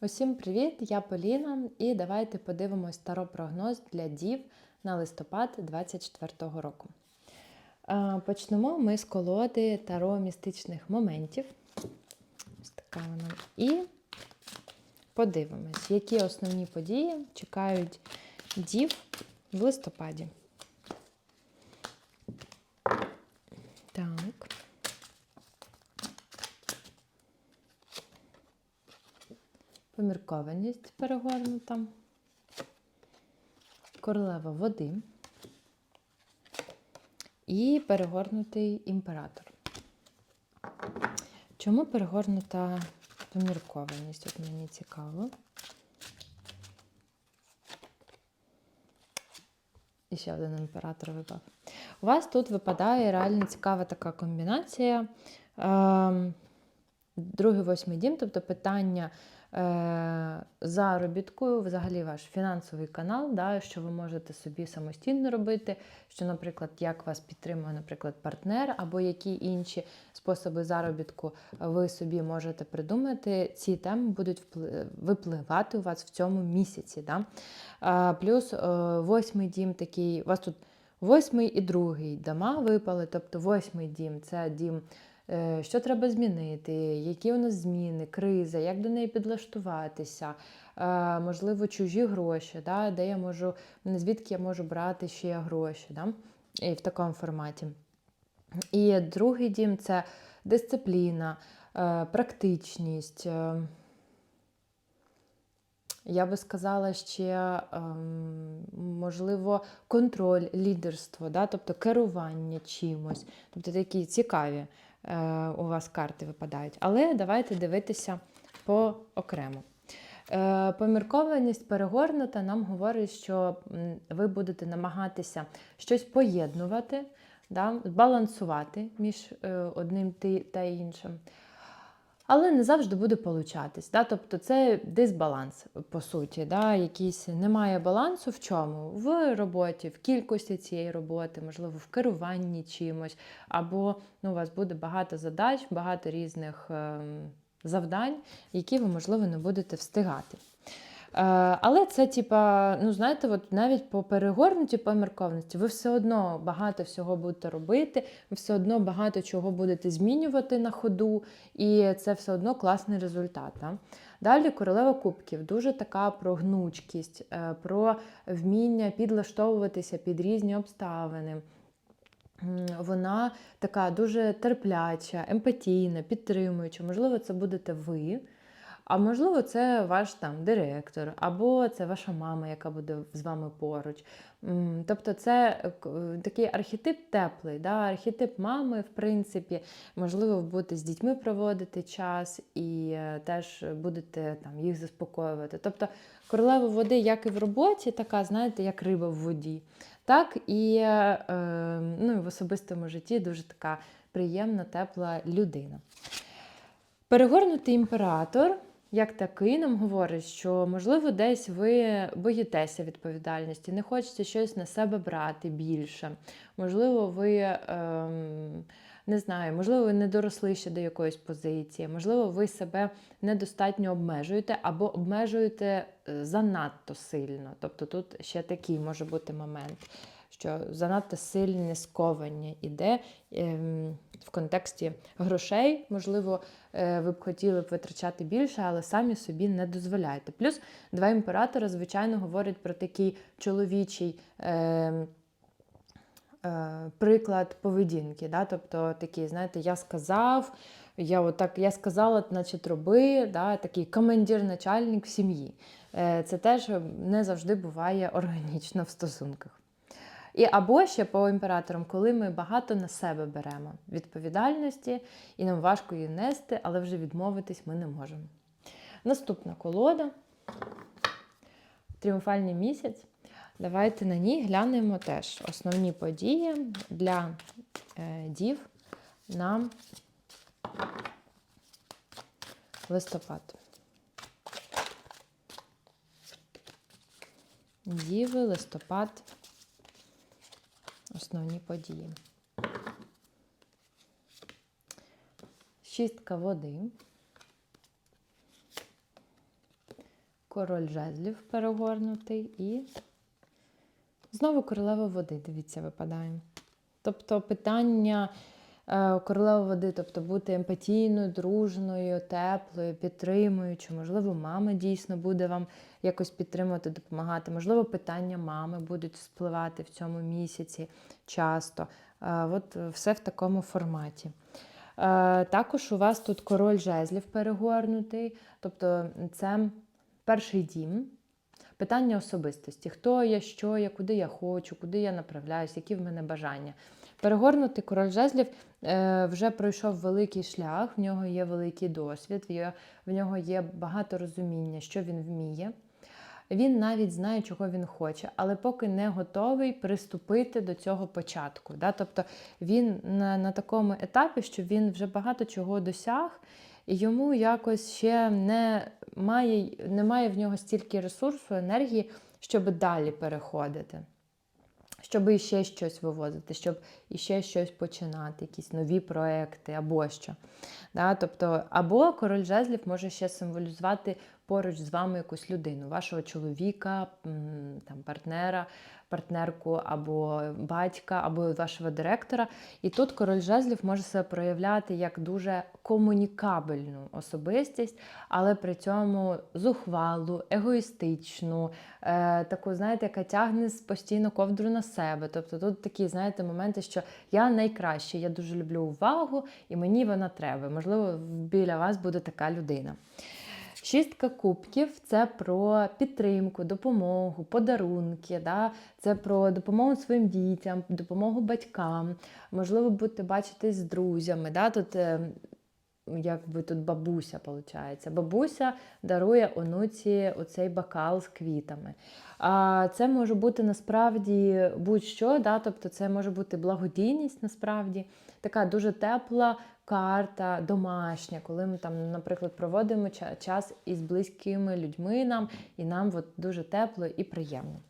Усім привіт! Я Поліна, і давайте подивимось таро-прогноз для дів на листопад 2024 року. Почнемо ми з колоди таро містичних моментів. І подивимось, які основні події чекають дів в листопаді. Так. Поміркованість перегорнута, королева води і перегорнутий імператор. Чому перегорнута поміркованість? От мені цікаво. І ще один імператор випав. У вас тут випадає реально цікава така комбінація. Ем, Другий восьмий дім, тобто питання заробітку, взагалі ваш фінансовий канал, да, що ви можете собі самостійно робити, що, наприклад, як вас підтримує, наприклад, партнер, або які інші способи заробітку ви собі можете придумати. Ці теми будуть випливати у вас в цьому місяці. Да? Плюс е, восьмий дім такий, у вас тут восьмий і другий дома випали, тобто восьмий дім це дім. Е, Що треба змінити, які у нас зміни, криза, як до неї підлаштуватися, е, можливо, чужі гроші, да, де я можу, звідки я можу брати ще гроші, да, і в такому форматі. І другий дім це дисципліна, е, практичність. Я би сказала ще, ем, можливо, контроль, лідерство, да? тобто керування чимось. Тобто такі цікаві у вас карти випадають. Але давайте дивитися по окремо. Е, Поміркованість перегорнута нам говорить, що ви будете намагатися щось поєднувати, да? балансувати між е, одним та іншим. Але не завжди буде получатись. Да? Тобто це дисбаланс, по суті. Да? Якийсь немає балансу в чому? В роботі, в кількості цієї роботи, можливо, в керуванні чимось, або ну, у вас буде багато задач, багато різних ем, завдань, які ви, можливо, не будете встигати. Е, Але це, типа, ну знаєте, от навіть по перегорнутій поміркованості ви все одно багато всього будете робити, ви все одно багато чого будете змінювати на ходу, і це все одно класний результат. Да? Далі королева кубків дуже така про гнучкість, е, про вміння підлаштовуватися під різні обставини. Вона така дуже терпляча, емпатійна, підтримуюча. Можливо, це будете ви. А можливо, це ваш там директор, або це ваша мама, яка буде з вами поруч. Тобто, це е, е, такий архетип теплий, да? архетип мами, в принципі, можливо, ви будете з дітьми проводити час і е, теж будете там їх заспокоювати. Тобто, королева води, як і в роботі, така, знаєте, як риба в воді, так і е, е, ну, в особистому житті дуже така приємна, тепла людина. Перегорнутий імператор, як такий, нам говорить, що, можливо, десь ви боїтеся відповідальності, не хочете щось на себе брати більше. Можливо, ви ем, не знаю, можливо, ви не доросли ще до якоїсь позиції, можливо, ви себе недостатньо обмежуєте або обмежуєте е, занадто сильно. Тобто тут ще такий може бути момент. Що занадто сильне сковання іде ем, в контексті грошей. Можливо, е, ви б хотіли б витрачати більше, але самі собі не дозволяєте. Плюс два імператори, звичайно, говорять про такий чоловічий. Е, е, Приклад поведінки, да? тобто такий, знаєте, я сказав, я отак, я сказала, значить, роби, да? такий командир-начальник в сім'ї. Е, Це теж не завжди буває органічно в стосунках. І або ще по імператорам, коли ми багато на себе беремо відповідальності, і нам важко її нести, але вже відмовитись ми не можемо. Наступна колода. Тріумфальний місяць. Давайте на ній глянемо теж основні події для е, дів на листопад. Діви, листопад основні події. Шістка води. король жезлів перегорнутий і знову королева води, дивіться, випадає. Тобто питання королева води, тобто бути емпатійною, дружною, теплою, підтримуючою. Можливо, мама дійсно буде вам якось підтримувати, допомагати. Можливо, питання мами будуть спливати в цьому місяці часто. Е, От все в такому форматі. Е, Також у вас тут король жезлів перегорнутий, тобто це перший дім. Питання особистості: хто я, що я, куди я хочу, куди я направляюсь, які в мене бажання. Перегорнутий король жезлів е, вже пройшов великий шлях, в нього є великий досвід, в нього є багато розуміння, що він вміє. Він навіть знає, чого він хоче, але поки не готовий приступити до цього початку. Да? Тобто він на, на такому етапі, що він вже багато чого досяг, і йому якось ще не має, немає в нього стільки ресурсу, енергії, щоб далі переходити. Щоб іще щось вивозити, щоб іще щось починати, якісь нові проекти або що. Да? Тобто, або король жезлів може ще символізувати поруч з вами якусь людину, вашого чоловіка, там, партнера, партнерку, або батька, або вашого директора. І тут король жезлів може себе проявляти як дуже комунікабельну особистість, але при цьому зухвалу, егоїстичну, е, таку, знаєте, яка тягне постійно ковдру на себе. Тобто тут такі, знаєте, моменти, що я найкраща, я дуже люблю увагу, і мені вона треба. Можливо, біля вас буде така людина. Шістка кубків це про підтримку, допомогу, подарунки. Да? Це про допомогу своїм дітям, допомогу батькам. Можливо, будете бачитись з друзями. Да? Тут, е, якби тут бабуся, виходить. Бабуся дарує онуці оцей бокал з квітами. А це може бути насправді будь-що, да? тобто це може бути благодійність насправді, така дуже тепла карта, домашня, коли ми там, наприклад, проводимо час із близькими людьми нам, і нам от дуже тепло і приємно.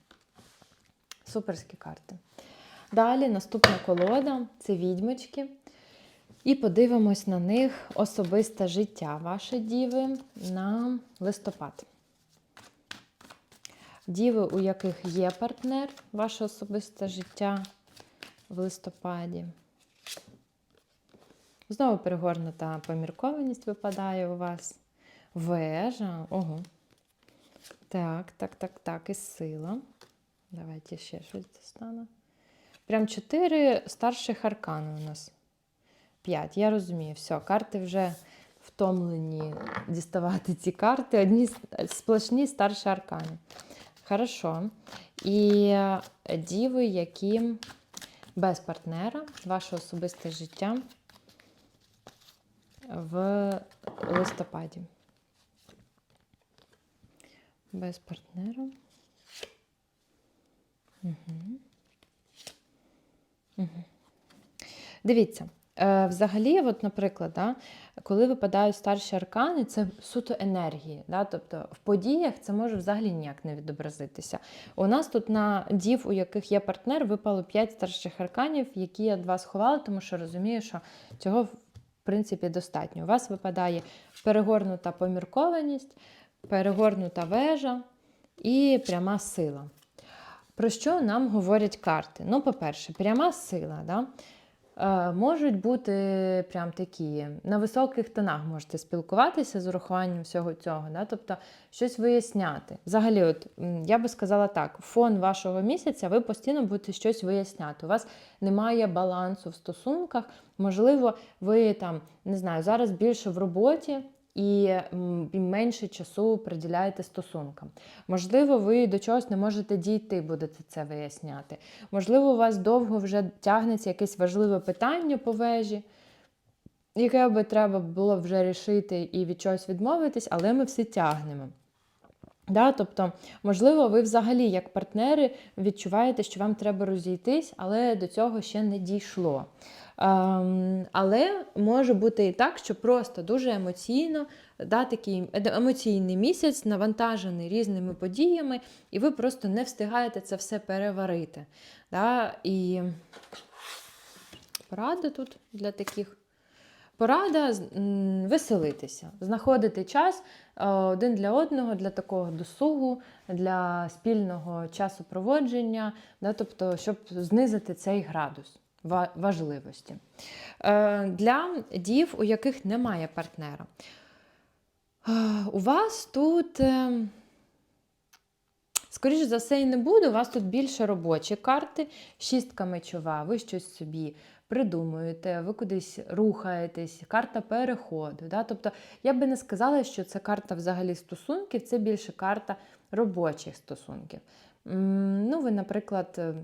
Суперські карти. Далі наступна колода це відьмочки. І подивимось на них особисте життя ваше діви на листопад. Діви, у яких є партнер, ваше особисте життя в листопаді. Знову перегорнута поміркованість випадає у вас. Вежа. Ого. Так, так, так, так, і сила. Давайте ще щось достану. Прям чотири старших аркани у нас. П'ять. Я розумію, все, карти вже втомлені діставати ці карти. Одні сплошні старші аркани. Хорошо. І діви, які без партнера, ваше особисте життя в листопаді. Без партнера. Угу. Угу. Дивіться, е, взагалі, от, наприклад, да, коли випадають старші аркани, це суто енергії. Да, тобто в подіях це може взагалі ніяк не відобразитися. У нас тут на дів, у яких є партнер, випало 5 старших арканів, які я від вас ховала, тому що розумію, що цього принципі достатньо. У вас випадає перегорнута поміркованість, перегорнута вежа і пряма сила. Про що нам говорять карти? Ну, по-перше, пряма сила. Да? Е, можуть бути прям такі на високих тонах можете спілкуватися з урахуванням всього цього, да? тобто щось виясняти. Взагалі, от я би сказала так: фон вашого місяця, ви постійно будете щось виясняти. У вас немає балансу в стосунках. Можливо, ви там не знаю, зараз більше в роботі. І менше часу приділяєте стосункам. Можливо, ви до чогось не можете дійти, будете це виясняти. Можливо, у вас довго вже тягнеться якесь важливе питання по вежі, яке би треба було вже рішити і від чогось відмовитись, але ми все тягнемо. Да, тобто, можливо, ви взагалі, як партнери, відчуваєте, що вам треба розійтись, але до цього ще не дійшло. Ем, але може бути і так, що просто дуже емоційно, да, такий е- емоційний місяць, навантажений різними подіями, і ви просто не встигаєте це все переварити. Да? І порада тут для таких порада веселитися, знаходити час е, один для одного, для такого досугу, для спільного часу проводження, да, тобто, щоб знизити цей градус важливості. Е, Для дів, у яких немає партнера. Е, У вас тут, скоріш за все, і не буде, у вас тут більше робочі карти, шістка мечова, ви щось собі придумуєте, ви кудись рухаєтесь, карта переходу. Да? Тобто я би не сказала, що це карта взагалі стосунків, це більше карта робочих стосунків. Ну, ви, наприклад, е,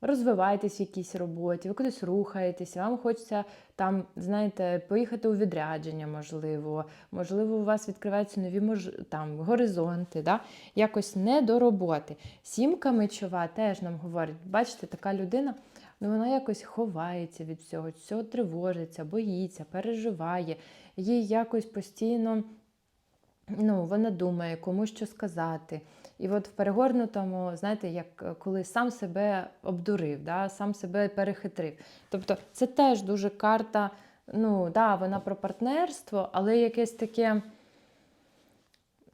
розвиваєтесь в якійсь роботі, ви кудись рухаєтесь, вам хочеться там, знаєте, поїхати у відрядження, можливо, можливо, у вас відкриваються нові мож... там, горизонти, да? якось не до роботи. Сімка мечова теж нам говорить, бачите, така людина, ну вона якось ховається від всього, всього тривожиться, боїться, переживає, їй якось постійно. Ну, вона думає, кому що сказати. І от в перегорнутому, знаєте, як е, коли сам себе обдурив, да, сам себе перехитрив. Тобто це теж дуже карта, ну, да, вона про партнерство, але якесь таке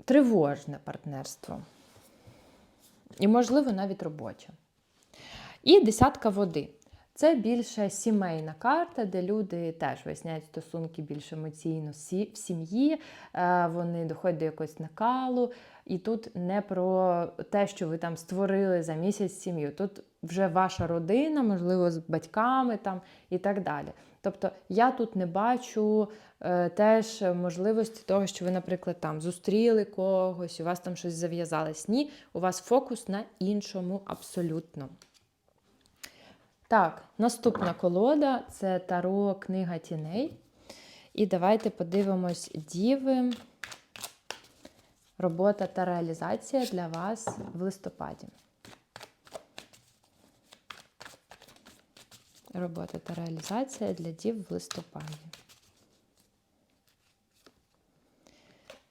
тривожне партнерство. І, можливо, навіть робоче. І десятка води. Це більше сімейна карта, де люди теж виясняють стосунки більш емоційно в сім'ї, е, вони доходять до якогось накалу. І тут не про те, що ви там створили за місяць сім'ю. Тут вже ваша родина, можливо, з батьками там і так далі. Тобто я тут не бачу е, теж можливості того, що ви, наприклад, там зустріли когось, у вас там щось зав'язалось. Ні, у вас фокус на іншому абсолютно. Так, наступна колода це Таро Книга тіней. І давайте подивимось діви. Робота та реалізація для вас в листопаді. Робота та реалізація для дів в листопаді.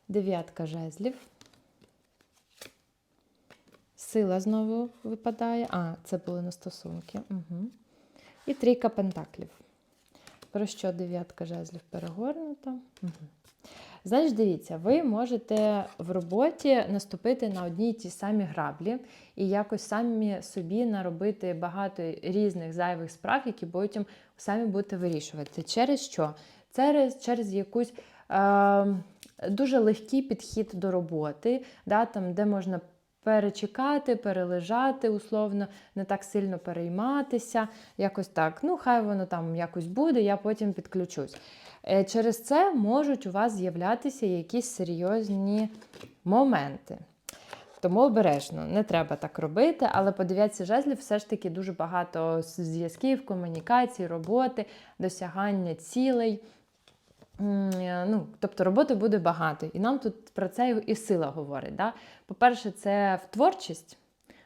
Дев'ятка жезлів. Сила знову випадає. А, це були на стосунки. Угу. І трійка пентаклів. Про що дев'ятка жезлів перегорнута? Угу. Знаєш, дивіться, ви можете в роботі наступити на одні й ті самі граблі і якось самі собі наробити багато різних зайвих справ, які потім самі будете вирішувати. Через що? Через, через якусь е, дуже легкий підхід до роботи, да, там, де можна перечекати, перележати, условно, не так сильно перейматися, якось так. Ну, хай воно там якось буде, я потім підключусь. Е, Через це можуть у вас з'являтися якісь серйозні моменти. Тому обережно, не треба так робити, але по дев'ятці жезлів все ж таки дуже багато зв'язків, комунікацій, роботи, досягання цілей. Е, Ну, тобто роботи буде багато. І нам тут про це і сила говорить. Да? По-перше, це в творчість,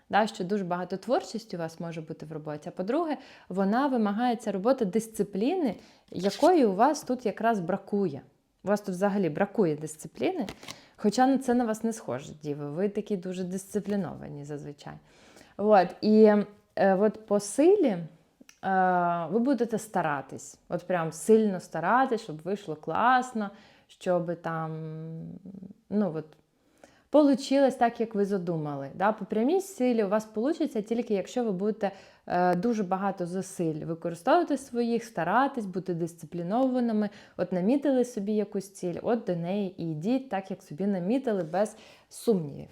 да, що дуже багато творчості у вас може бути в роботі. А по-друге, вона вимагає ця робота дисципліни, якої у вас тут якраз бракує. У вас тут взагалі бракує дисципліни, хоча це на вас не схоже, діви. Ви такі дуже дисципліновані зазвичай. От, і е, от по силі ви будете старатись, от прям сильно старатись, щоб вийшло класно, щоб там, ну от, Получилось так, як ви задумали. Да? По прямій силі у вас вийде тільки якщо ви будете е, дуже багато зусиль використовувати своїх, старатись, бути дисциплінованими, от намітили собі якусь ціль, от до неї і йдіть, так як собі намітили без сумнівів.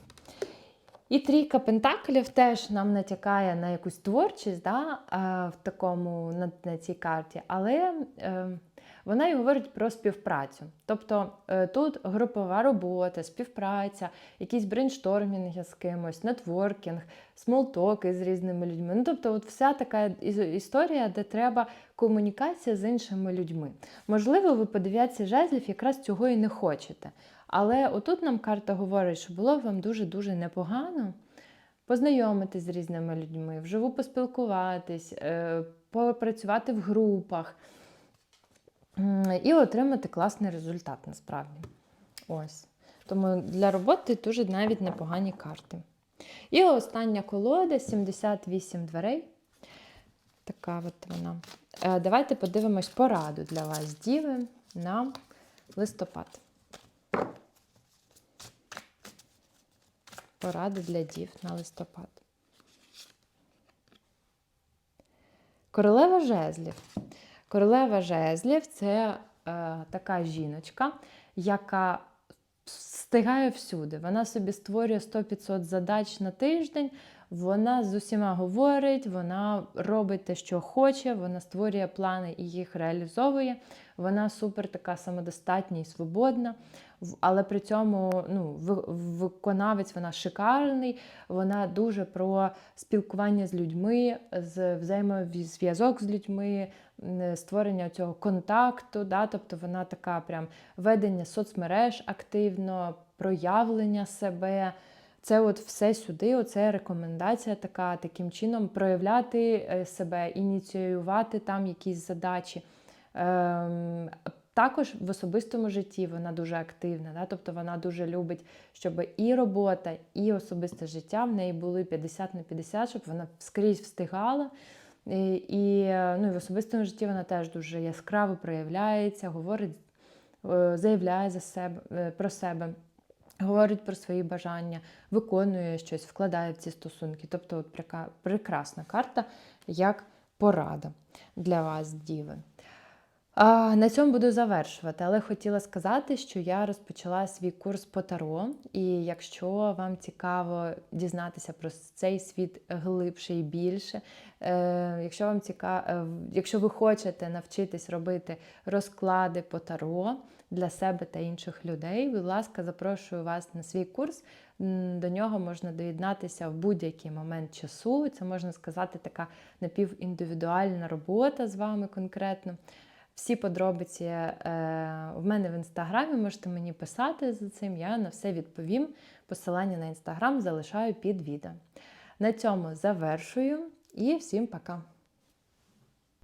І трійка пентаклів теж нам натякає на якусь творчість да, е, в такому, на, на цій карті, але е, вона й говорить про співпрацю. Тобто е, тут групова робота, співпраця, якісь брейнштормінги з кимось, нетворкінг, смолтоки з різними людьми. Ну, тобто, от вся така історія, де треба комунікація з іншими людьми. Можливо, ви по дев'ятці жезлів якраз цього і не хочете. Але отут нам карта говорить, що було б вам дуже-дуже непогано познайомитись з різними людьми, вживу поспілкуватись, е, попрацювати в групах і отримати класний результат насправді. Ось. Тому для роботи дуже навіть непогані карти. І остання колода 78 дверей. Така от вона. Е, Давайте подивимось пораду для вас, діви, на листопад. Поради для дів на листопад. Королева жезлів. Королева жезлів це е, така жіночка, яка встигає всюди. Вона собі створює 100-500 задач на тиждень, вона з усіма говорить, вона робить те, що хоче, вона створює плани і їх реалізовує. Вона супер така самодостатня і свободна, але при цьому ну, виконавець вона шикарний, вона дуже про спілкування з людьми, з взаємозв'язок з людьми, створення цього контакту. Да? Тобто вона така прям ведення соцмереж активно, проявлення себе. Це от все сюди, оце рекомендація така, таким чином проявляти е, себе, ініціювати там якісь задачі. Також в особистому житті вона дуже активна, да? тобто вона дуже любить, щоб і робота, і особисте життя в неї були 50 на 50, щоб вона скрізь встигала. І, і, ну, і в особистому житті вона теж дуже яскраво проявляється, говорить, е, заявляє за себе, е, про себе говорить про свої бажання, виконує щось, вкладає в ці стосунки. Тобто, от прекрасна карта як порада для вас, діви. А, на цьому буду завершувати, але хотіла сказати, що я розпочала свій курс по таро, і якщо вам цікаво дізнатися про цей світ глибше і більше, е, якщо вам цікаво, е, якщо ви хочете навчитись робити розклади по таро для себе та інших людей, будь ласка, запрошую вас на свій курс. До нього можна доєднатися в будь-який момент часу. Це можна сказати, така напівіндивідуальна робота з вами конкретно. Всі подробиці е, в мене в інстаграмі, можете мені писати за цим, я на все відповім. Посилання на інстаграм залишаю під відео. На цьому завершую і всім пока!